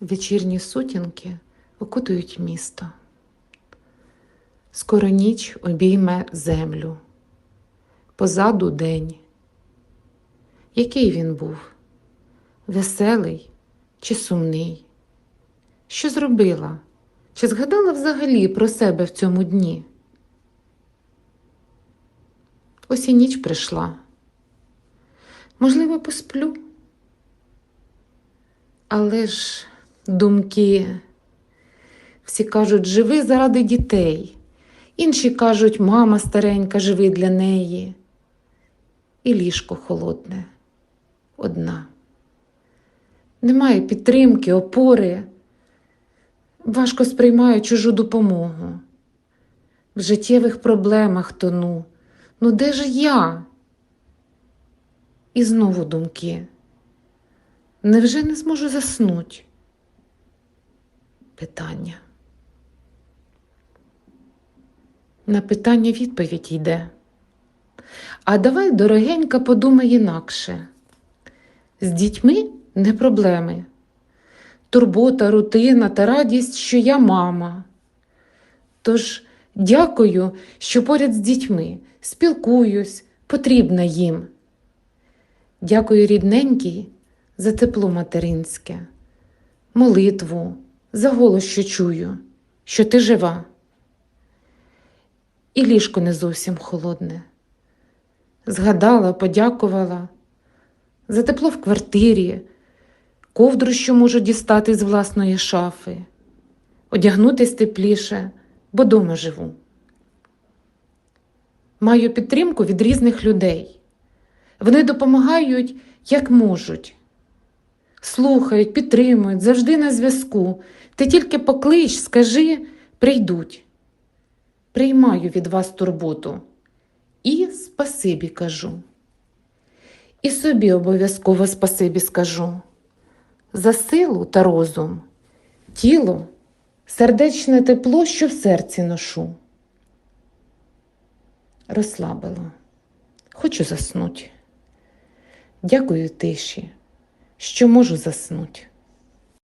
Вечірні сутінки окутують місто. Скоро ніч обійме землю. Позаду день. Який він був? Веселий чи сумний? Що зробила? Чи згадала взагалі про себе в цьому дні? Ось і ніч прийшла. Можливо, посплю. Але ж думки всі кажуть, живи заради дітей. Інші кажуть, мама старенька, живи для неї. І ліжко холодне, одна. Немає підтримки, опори. Важко сприймаю чужу допомогу. В життєвих проблемах тону. Ну де ж я? І знову думки. Невже не зможу заснути? Питання. На питання відповідь йде. А давай, дорогенька, подумай інакше. З дітьми не проблеми. Турбота, рутина та радість, що я мама. Тож дякую, що поряд з дітьми спілкуюсь, потрібна їм. Дякую, рідненький, за тепло материнське, молитву, за голос, що чую, що ти жива. І ліжко не зовсім холодне. Згадала, подякувала за тепло в квартирі, ковдру, що можу дістати з власної шафи, одягнутись тепліше, бо дома живу. Маю підтримку від різних людей. Вони допомагають, як можуть. Слухають, підтримують, завжди на зв'язку. Ти тільки поклич, скажи, прийдуть. Приймаю від вас турботу і спасибі кажу. І собі обов'язково спасибі скажу. За силу та розум, тіло, сердечне тепло, що в серці ношу. Розслабила, хочу заснуть. Дякую тиші, що можу заснуть.